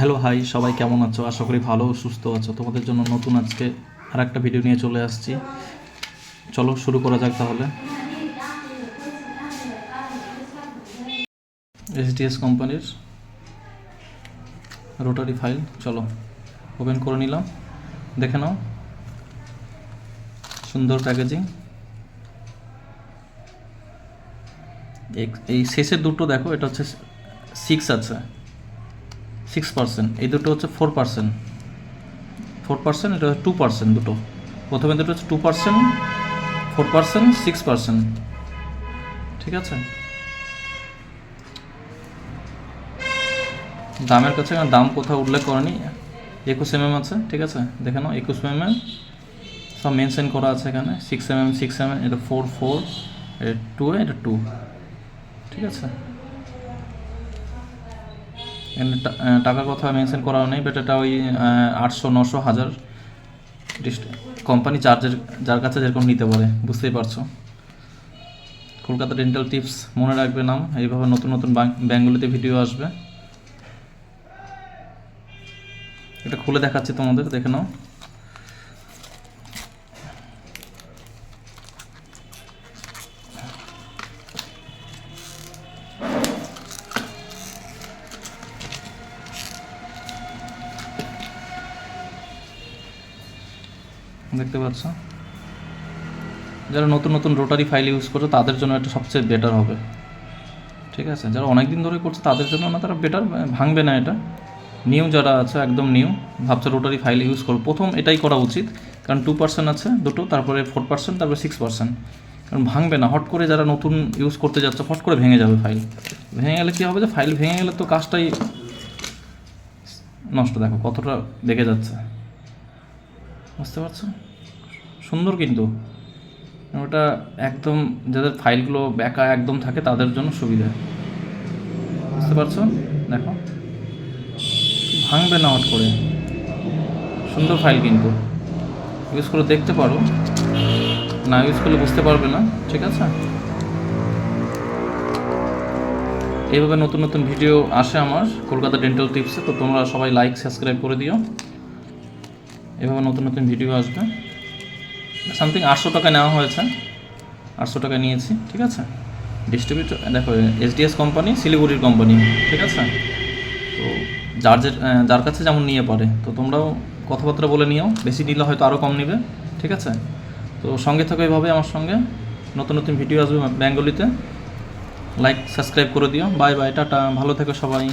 Hello hi সবাই কেমন আছো? আশা করি ভালো, সুস্থ আছো। তোমাদের জন্য নতুন আজকে আর একটা ভিডিও নিয়ে চলে আসছি। চলো, শুরু করা যাক তাহলে। এসডিএস কোম্পানির রোটারি ফাইল চলো ওপেন করে নিলাম। দেখে নাও। সুন্দর প্যাকেজিং এই শেষের দুটো দেখো, এটা হচ্ছে সিক্স আছে। সিক্স পার্সেন্ট এই দুটো হচ্ছে ফোর পার্সেন্ট ফোর পার্সেন্ট এটা হচ্ছে টু পার্সেন্ট দুটো। প্রথমে দুটো হচ্ছে two percent four percent six percent ঠিক আছে? দামের কাছে দাম কোথাও উল্লেখ করেনি। একুশ এম এম আছে, ঠিক আছে? দেখে নাও, একুশ এম এম সব মেনশন করা আছে এখানে। Six M M six M M এটা ফোর ফোর এটা টু এটা টু ঠিক আছে? টাকার কথা মেনশন করা নেই বাট এটা ওই আটশো, নশো, হাজার কোম্পানি চার্জের যার কাছে যেরকম নিতে পারে, বুঝতেই পারছ? কলকাতা ডেন্টাল টিপস মনে রাখবে নাম, এইভাবে নতুন নতুন ব্যাঙ্কগুলিতে ভিডিও আসবে। এটা খুলে দেখাচ্ছি তোমাদের, দেখে নাও। দেখতে পাচ্ছ? যারা নতুন নতুন রোটারি ফাইল ইউজ করছে, তাদের জন্য এটা সবচেয়ে বেটার হবে। ঠিক আছে? যারা অনেক দিন ধরে করছে, তাদের জন্য না, তারা বেটার ভাঙবে না এটা। নিউ যারা আছে, একদম নিউ ভাবছে রোটারি ফাইল ইউজ করো প্রথম এটাই করা উচিত, কারণ টু পার্সেন্ট আছে দুটো, তারপরে ফোর পার্সেন্ট তারপরে সিক্স পার্সেন্ট কারণ ভাঙবে না, হট করে যারা নতুন ইউজ করতে যাচ্ছে, হট করে ভেঙে যাবে ফাইল ভেঙে গেলে কী হবে যে ফাইল ভেঙে গেলে তো কাজটাই নষ্ট। দেখো কতটা দেখে যাচ্ছে। বুঝতে পারছ? সুন্দর কিন্তু। ওটা একদম যাদের ফাইলগুলো ব্যাকা একদম থাকে তাদের জন্য সুবিধা। বুঝতে পারছ? দেখো। ভাঙবে না হট করে। সুন্দর ফাইল কিন্তু। ইউজ করে দেখতে পারো। না ইউজ করলে বুঝতে পারবে না। ঠিক আছে? এইভাবে নতুন নতুন ভিডিও আসে আমার কলকাতা ডেন্টাল টিপসে তো তোমরা সবাই লাইক সাবস্ক্রাইব করে দিও। এভাবে নতুন নতুন ভিডিও আসবে। সামথিং আটশো টাকা নেওয়া হয়েছে। আটশো টাকা নিয়েছি, ঠিক আছে? ডিস্ট্রিবিউটর দেখো এসডিএস কোম্পানি শিলিগুড়ির কোম্পানি ঠিক আছে? তো যার যে যার কাছে যেমন নিয়ে পারে, তো তোমরাও কথাবার্তা বলে নিও। বেশি নিলে হয়তো আরও কম নেবে, ঠিক আছে? তো সঙ্গে থাকো এইভাবে আমার সঙ্গে। নতুন নতুন ভিডিও আসবে বেঙ্গলিতে লাইক সাবস্ক্রাইব করে দিও। Bye bye tata. ভালো থেকো সবাই।